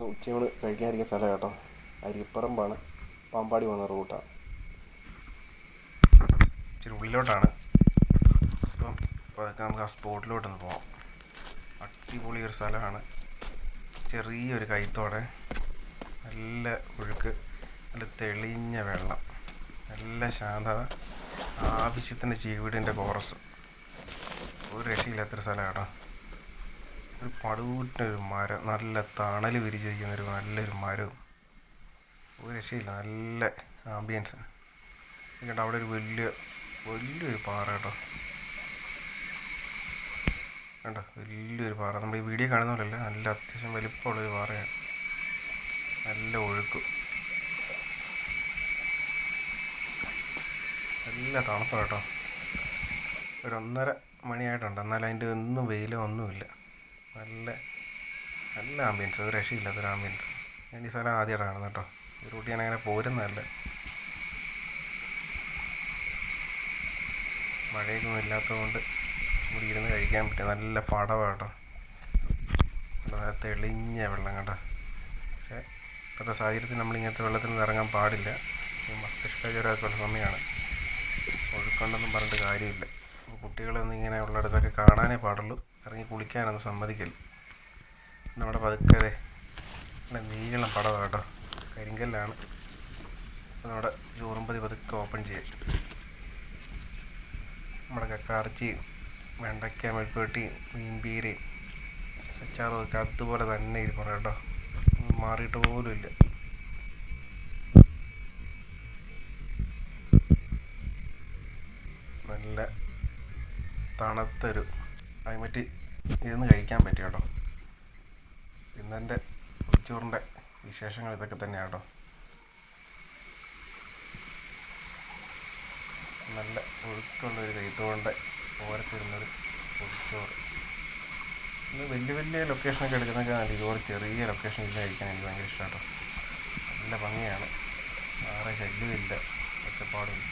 ഉച്ചയൂണ് കഴിക്കാതിരിക്കുന്ന സ്ഥലം കേട്ടോ. അരിപ്പറമ്പാണ്. പാമ്പാടി പോകുന്ന റൂട്ടാണ് ഇച്ചിരി ഉള്ളിലോട്ടാണ്. അപ്പം അപ്പോൾ അതൊക്കെ നമുക്ക് ആ സ്പോട്ടിലോട്ടൊന്ന് പോവാം. അടിപൊളി ഒരു സ്ഥലമാണ്. ചെറിയൊരു കൈത്തോടെ. നല്ല ഒഴുക്ക്. നല്ല തെളിഞ്ഞ വെള്ളം. നല്ല ശാന്തത. ആവശ്യത്തിന് ചീവീടിന്റെ കോറസ് ഒരു രക്ഷയില്ലാത്തൊരു സ്ഥലമാണ് ഒരു പടുകൂറ്റൊരു മരം നല്ല തണൽ വിരിച്ചിരിക്കുന്ന ഒരു നല്ലൊരു മരവും ഒരു രക്ഷയില്ല നല്ല ആംബിയൻസ് കേട്ടോ അവിടെ ഒരു വലിയ വലിയൊരു പാറ കേട്ടോ. കണ്ടോ? വലിയൊരു പാറ. നമ്മൾ ഈ വീഡിയോ കാണുന്ന പോലെയല്ല നല്ല അത്യാവശ്യം വലിപ്പമുള്ളൊരു പാറയാണ്. നല്ല ഒഴുക്കും. നല്ല തണുപ്പാണ് കേട്ടോ. ഒരു ഒന്നര മണിയായിട്ടുണ്ട്. എന്നാൽ അതിന്റെ ഒന്നും വെയിലോ ഒന്നുമില്ല. നല്ല നല്ല ആംബിയൻസ് ഒരു രക്ഷയില്ലാത്തൊരു ആംബിയൻസ് ഞാൻ ഈ സ്ഥലം ആദ്യമായിട്ടാണ് കാണുന്നത് കേട്ടോ. ഈ റൂട്ട് ഞാൻ അങ്ങനെ പോരുന്നതല്ല. മഴയൊന്നും ഇല്ലാത്തതുകൊണ്ട് ഇവിടെ ഇരുന്ന് കഴിക്കാൻ പറ്റും നല്ല പടവാണ് കേട്ടോ. നല്ല തെളിഞ്ഞ വെള്ളം കേട്ടോ. പക്ഷേ ഇപ്പോഴത്തെ സാഹചര്യത്തിൽ നമ്മൾ ഇങ്ങനത്തെ വെള്ളത്തിൽ നിന്ന് ഇറങ്ങാൻ പാടില്ല. മസ്തിഷ്കജ്വരമൊക്കെ ഉള്ള സമയമാണ്. ഒഴുക്കുണ്ടെന്നും പറഞ്ഞിട്ട് കാര്യമില്ല. കുട്ടികളൊന്നും ഇങ്ങനെ ഉള്ളിടത്തൊക്കെ കാണാനേ പാടുള്ളൂ. ഇറങ്ങി കുളിക്കാനൊന്നും സമ്മതിക്കില്ല നമ്മുടെ പതുക്കതെ നല്ല നീളം പടവാണ് കേട്ടോ കരിങ്കല്ലാണ്. നമ്മുടെ ചോറുമ്പതി പതുക്കെ ഓപ്പൺ ചെയ്യാം. നമ്മുടെ കക്കാർച്ചിയും വെണ്ടയ്ക്ക മെഴുക്കുവട്ടിയും മീൻപീരയും അച്ചാറും ഒക്കെ അതുപോലെ തന്നെ ഇരിക്കണം കേട്ടോ. മാറിയിട്ട് പോലും ഇല്ല. നല്ല തണുത്തൊരു ക്ലൈമറ്റ് ഇരുന്ന് കഴിക്കാൻ പറ്റും കേട്ടോ. ഇന്നെന്റെ ഉച്ചൂറിന്റെ വിശേഷങ്ങൾ ഇതൊക്കെ തന്നെയാണ് കേട്ടോ. നല്ല ഒഴുക്കുള്ളൊരു കൈത്തോണ്ട് ഓരത്തിരുന്നൊരു ഉച്ചോറ്. ഇന്ന് വലിയ വലിയ ലൊക്കേഷനൊക്കെ എടുക്കുന്നൊക്കെ നല്ല ഇതുപോലെ ചെറിയ ലൊക്കേഷൻ ഇരുന്ന് കഴിക്കാൻ എനിക്ക് ഭയങ്കര ഇഷ്ടമാണ് കേട്ടോ. നല്ല ഭംഗിയാണ്. വേറെ ശല്യമില്ല ഒച്ചപ്പാടുമില്ല